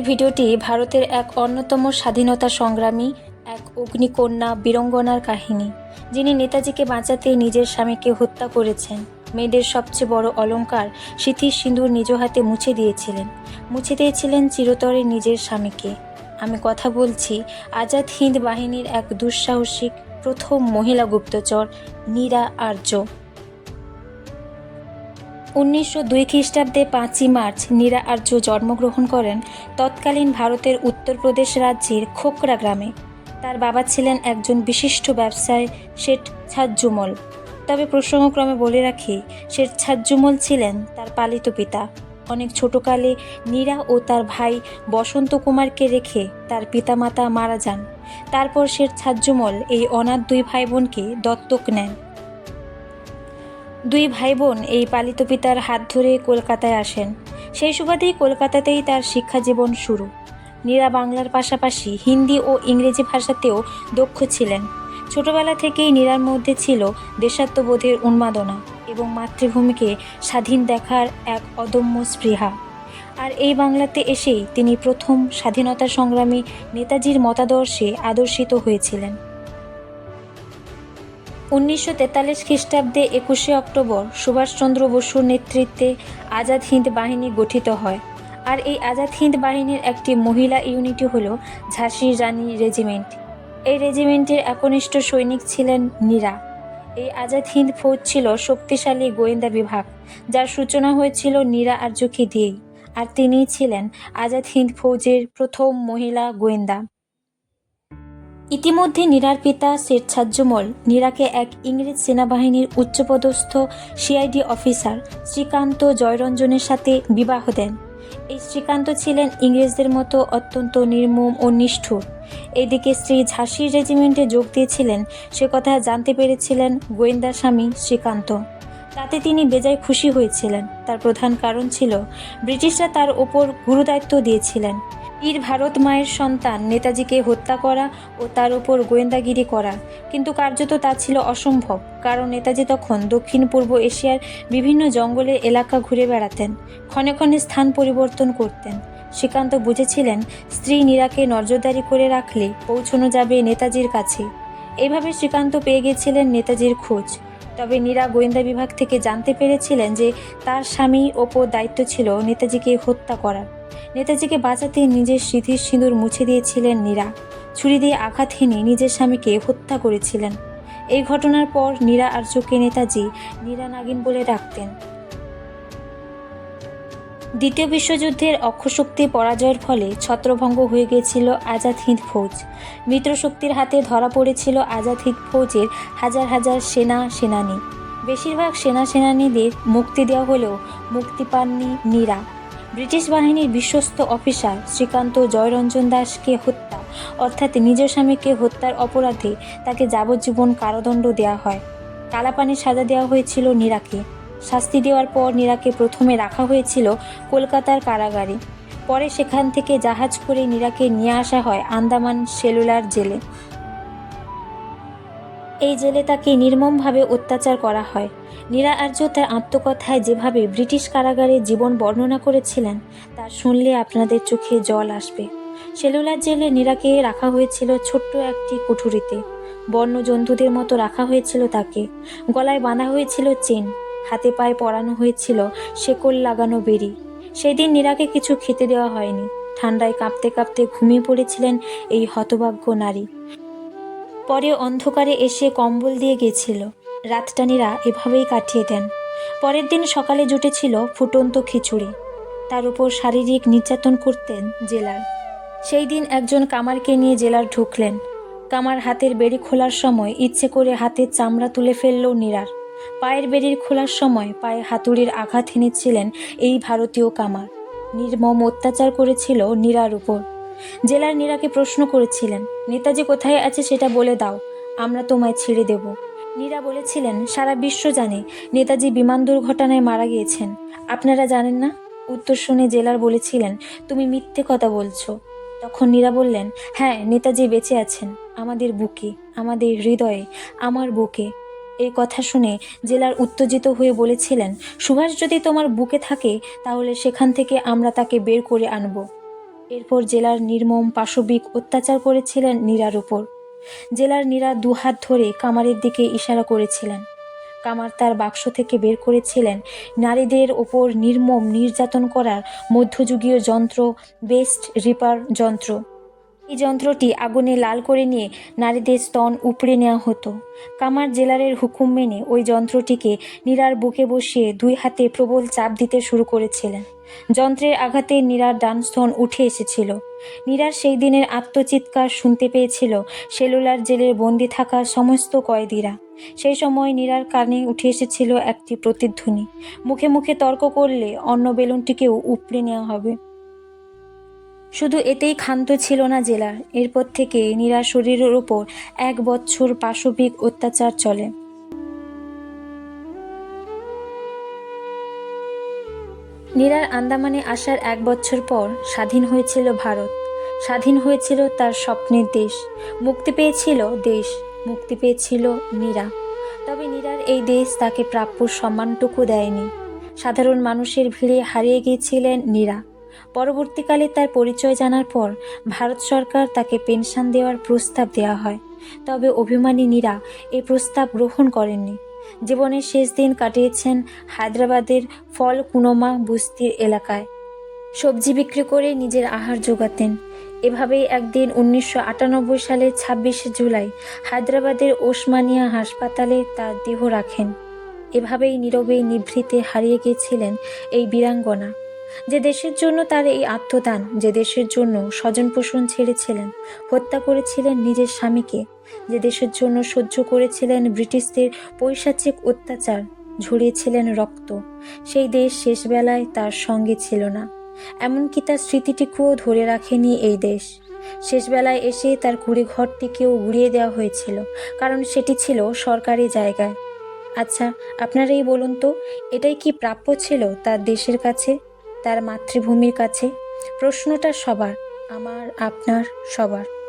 ভিডিওটি ভারতের এক অন্যতম স্বাধীনতা সংগ্রামী, এক অগ্নিকন্যা বীরঙ্গনার কাহিনী, যিনি নেতাজিকে বাঁচাতে নিজের স্বামীকে হত্যা করেছেন। মেয়েদের সবচেয়ে বড় অলঙ্কার স্মৃতির সিঁদুর নিজ হাতে মুছে দিয়েছিলেন। মুছে দিয়েছিলেন চিরতরে নিজের স্বামীকে। আমি কথা বলছি আজাদ হিন্দ বাহিনীর এক দুঃসাহসিক প্রথম মহিলা গুপ্তচর, নীরা আর্য। উনিশশো দুই খ্রিস্টাব্দে পাঁচই মার্চ নীরা আর্য জন্মগ্রহণ করেন তৎকালীন ভারতের উত্তরপ্রদেশ রাজ্যের খোকরা গ্রামে। তার বাবা ছিলেন একজন বিশিষ্ট ব্যবসায়ী শেঠ ছাজ্জুমল। তবে প্রসঙ্গক্রমে বলে রাখি, শেঠ ছাজ্জুমল ছিলেন তার পালিত পিতা। অনেক ছোটকালে নীরা ও তার ভাই বসন্ত কুমারকে রেখে তার পিতামাতা মারা যান। তারপর শেঠ ছাজ্জুমল এই অনাথ দুই ভাই বোনকে দত্তক নেন। দুই ভাই বোন এই পালিত পিতার হাত ধরে কলকাতায় আসেন। সেই সুবাদেই কলকাতাতেই তার শিক্ষা জীবন শুরু। নীরা বাংলার পাশাপাশি হিন্দি ও ইংরেজি ভাষাতেও দক্ষ ছিলেন। ছোটবেলা থেকেই নীরার মধ্যে ছিল দেশাত্মবোধের উন্মাদনা এবং মাতৃভূমিকে স্বাধীন দেখার এক অদম্য স্পৃহা। আর এই বাংলাতে এসেই তিনি প্রথম স্বাধীনতা সংগ্রামী নেতাজির মতাদর্শে আদর্শিত হয়েছিলেন। উনিশশো তেতাল্লিশ খ্রিস্টাব্দে একুশে অক্টোবর সুভাষচন্দ্র বসুর নেতৃত্বে আজাদ হিন্দ বাহিনী গঠিত হয়। আর এই আজাদ হিন্দ বাহিনীর একটি মহিলা ইউনিটি হল ঝাঁসির রানী রেজিমেন্ট। এই রেজিমেন্টের একনিষ্ঠ সৈনিক ছিলেন নীরা এই আজাদ হিন্দ ফৌজ ছিল শক্তিশালী গোয়েন্দা বিভাগ, যার সূচনা হয়েছিল নীরা আর্যকে দিয়েই। আর তিনিই ছিলেন আজাদ হিন্দ ফৌজের প্রথম মহিলা গোয়েন্দা। ইতিমধ্যে নীরার পিতা শেঠ ছাজ্জুমল, নীরাকে এক ইংরেজ সেনাবাহিনীর উচ্চপদস্থ সিআইডি অফিসার শ্রীকান্ত জয়রঞ্জনের সাথে বিবাহ দেন। এই শ্রীকান্ত ছিলেন ইংরেজদের মতো অত্যন্ত নির্মম ও নিষ্ঠুর। এদিকে শ্রী ঝাঁসির রেজিমেন্টে যোগ দিয়েছিলেন, সে কথা জানতে পেরেছিলেন গোয়েন্দা স্বামী শ্রীকান্ত। তাতে তিনি বেজায় খুশি হয়েছিলেন। তার প্রধান কারণ ছিল, ব্রিটিশরা তার ওপর গুরুদায়িত্ব দিয়েছিলেন। বীর ভারত মায়ের সন্তান নেতাজিকে হত্যা করা ও তার উপর গোয়েন্দাগিরি করা। কিন্তু কার্যত তা ছিল অসম্ভব, কারণ নেতাজি তখন দক্ষিণ পূর্ব এশিয়ার বিভিন্ন জঙ্গলের এলাকা ঘুরে বেড়াতেন, ক্ষণে ক্ষণে স্থান পরিবর্তন করতেন। শ্রীকান্ত বুঝেছিলেন, স্ত্রী নীরাকে নজরদারি করে রাখলে পৌঁছানো যাবে নেতাজির কাছে। এভাবে শ্রীকান্ত পেয়ে গেছিলেন নেতাজির খোঁজ। তবে নীরা গোয়েন্দা বিভাগ থেকে জানতে পেরেছিলেন যে তার স্বামী ওপর দায়িত্ব ছিল নেতাজিকে হত্যা করার। নেতাজিকে বাঁচাতে নিজের স্মৃতির সিঁদুর মুছে দিয়েছিলেন নীরা। ছুরি দিয়ে আঘাত হেনে নিজের স্বামীকে হত্যা করেছিলেন। এই ঘটনার পর নীরা আর্যকে নেতাজি নীরা নাগিন বলে ডাকতেন। দ্বিতীয় বিশ্বযুদ্ধের অক্ষশক্তি পরাজয়ের ফলে ছত্রভঙ্গ হয়ে গিয়েছিল আজাদ হিন্দ ফৌজ। মিত্রশক্তির হাতে ধরা পড়েছিল আজাদ হিন্দ ফৌজের হাজার হাজার সেনা সেনানী। বেশিরভাগ সেনা সেনানীদের মুক্তি দেওয়া হলেও মুক্তি পাননি নীরা ব্রিটিশ বাহিনীর বিশ্বস্ত অফিসার শ্রীকান্ত জয়রঞ্জন দাসকে হত্যা, অর্থাৎ নিজ স্বামীকে হত্যার অপরাধে তাকে যাবজ্জীবন কারাদণ্ড দেওয়া হয়। কালাপানির সাজা দেওয়া হয়েছিল নীরাকে শাস্তি দেওয়ার পর নীরাকে প্রথমে রাখা হয়েছিল কলকাতার কারাগারে। পরে সেখান থেকে জাহাজ করে নীরাকে নিয়ে আসা হয় আন্দামান সেলুলার জেলে। এই জেলে তাকে নির্মমভাবে অত্যাচার করা হয়। নীরা আর্য তার আত্মকথায় যেভাবে ব্রিটিশ কারাগারে জীবন বর্ণনা করেছিলেন, তা শুনলে আপনাদের চোখে জল আসবে। সেলুলার জেলে নীরাকে রাখা হয়েছিল ছোট্ট একটি কুঠুরিতে। বন্য জন্তুদের মতো রাখা হয়েছিল তাকে। গলায় বাঁধা হয়েছিল চেন। হাতে পায়ে পরানো হয়েছিল শেকল লাগানো বেরি সেদিন নীরাকে কিছু খেতে দেওয়া হয়নি। ঠান্ডায় কাঁপতে কাঁপতে ঘুমিয়ে পড়েছিলেন এই হতভাগ্য নারী। পরে অন্ধকারে এসে কম্বল দিয়ে গেছিল। রাতটানিরা এভাবেই কাটিয়ে দেন। পরের দিন সকালে জুটেছিল ফুটন্ত খিচুড়ি। তার উপর শারীরিক নির্যাতন করতেন জেলার। সেই দিন একজন কামারকে নিয়ে জেলার ঢুকলেন। কামার হাতের বেড়ি খোলার সময় ইচ্ছে করে হাতের চামড়া তুলে ফেলল নীরার। পায়ের বেরির খোলার সময় পায়ে হাতুড়ির আঘাত এনেছিলেন এই ভারতীয় কামার। নির্মম অত্যাচার করেছিল নীরার উপর। জেলার নীরাকে প্রশ্ন করেছিলেন, নেতাজি কোথায় আছে সেটা বলে দাও, আমরা তোমায় ছেড়ে দেব। নীরা বলেছিলেন, সারা বিশ্ব জানে, নেতাজি বিমান দুর্ঘটনায় মারা গিয়েছেন। আপনারা জানেন না? উত্তর শুনে জেলার বলেছিলেন, তুমি মিথ্যে কথা বলছো। তখন নীরা বললেন হ্যাঁ নেতাজি বেঁচে আছেন, আমাদের বুকে, আমাদের হৃদয়ে, আমার বুকে। এই কথা শুনে জেলার উত্তেজিত হয়ে বলেছিলেন, সুভাষ যদি তোমার বুকে থাকে, তাহলে সেখান থেকে আমরা তাকে বের করে আনব। এরপর জেলার নির্মম পাশবিক অত্যাচার করেছিলেন নীরার উপর। জেলার নীরা দুহাত ধরে কামারের দিকে ইশারা করেছিলেন। কামার তার বাক্স থেকে বের করেছিলেন। নারীদের ওপর নির্মম নির্যাতন করার মধ্যযুগীয় যন্ত্র, বেস্ট রিপার যন্ত্র। এই যন্ত্রটি আগুনে লাল করে নিয়ে নারীদের স্তন উপড়ে নেওয়া হতো। কামার জেলারের হুকুম মেনে ওই যন্ত্রটিকে নীরার বুকে বসিয়ে দুই হাতে প্রবল চাপ দিতে শুরু করেছিলেন। যন্ত্রের আঘাতে নীরার ডান স্তন উঠে এসেছিল। নীরার সেই দিনের আত্মচিৎকার শুনতে পেয়েছিল সেলুলার জেলের বন্দি থাকা সমস্ত কয়েদিরা। সেই সময় নীরার কানে উঠে এসেছিল একটি প্রতিধ্বনি। মুখে মুখে তর্ক করলে অন্য বেলুনটিকেও উপড়ে নেওয়া হবে। শুধু এতেই ক্ষান্ত ছিল না জেলার এরপর থেকে নীরা শরীরের ওপর এক বছর পাশবিক অত্যাচার চলে। নীরার আন্দামানে আসার এক বছর পর স্বাধীন হয়েছিল ভারত। স্বাধীন হয়েছিল তার স্বপ্নের দেশ। মুক্তি পেয়েছিল দেশ। মুক্তি পেয়েছিল নীরা। তবে নীরার এই দেশ তাকে প্রাপ্য সম্মানটুকু দেয়নি। সাধারণ মানুষের ভিড়ে হারিয়ে গিয়েছিলেন নীরা। পরবর্তীকালে তার পরিচয় জানার পর ভারত সরকার তাকে পেনশন দেওয়ার প্রস্তাব দেওয়া হয়। তবে অভিমানী নীরা এই প্রস্তাব গ্রহণ করেননি। জীবনের শেষ দিন কাটিয়েছেন হায়দ্রাবাদের ফল কুনোমা বস্তির এলাকায়। সবজি বিক্রি করে নিজের আহার জোগাতেন এভাবেই একদিন উনিশশো সালের ছাব্বিশে জুলাই হায়দ্রাবাদের ওসমানিয়া হাসপাতালে তার দেহ রাখেন। এভাবেই নীরবে নিভৃতে হারিয়ে গিয়েছিলেন এই বীরাঙ্গনা। যে দেশের জন্য তার এই আত্মদান, যে দেশের জন্য স্বজন পোষণ ছেড়েছিলেন, হত্যা করেছিলেন নিজের স্বামীকে, যে দেশের জন্য সহ্য করেছিলেন ব্রিটিশদের পৈশাচিক অত্যাচার ঝরিয়েছিলেন রক্ত, সেই দেশ শেষবেলায় তার সঙ্গে ছিল না। এমনকি তার স্মৃতিটিকেও ধরে রাখেনি এই দেশ। শেষবেলায় এসে তার কুড়ি ঘরটিকেও উড়িয়ে দেওয়া হয়েছিল, কারণ সেটি ছিল সরকারি জায়গায়। আচ্ছা আপনারাই বলুন তো, এটাই কি প্রাপ্য ছিল তার দেশের কাছে? তার মাতৃভূমির কাছে। প্রশ্নটা সবার আমার আপনার সবার।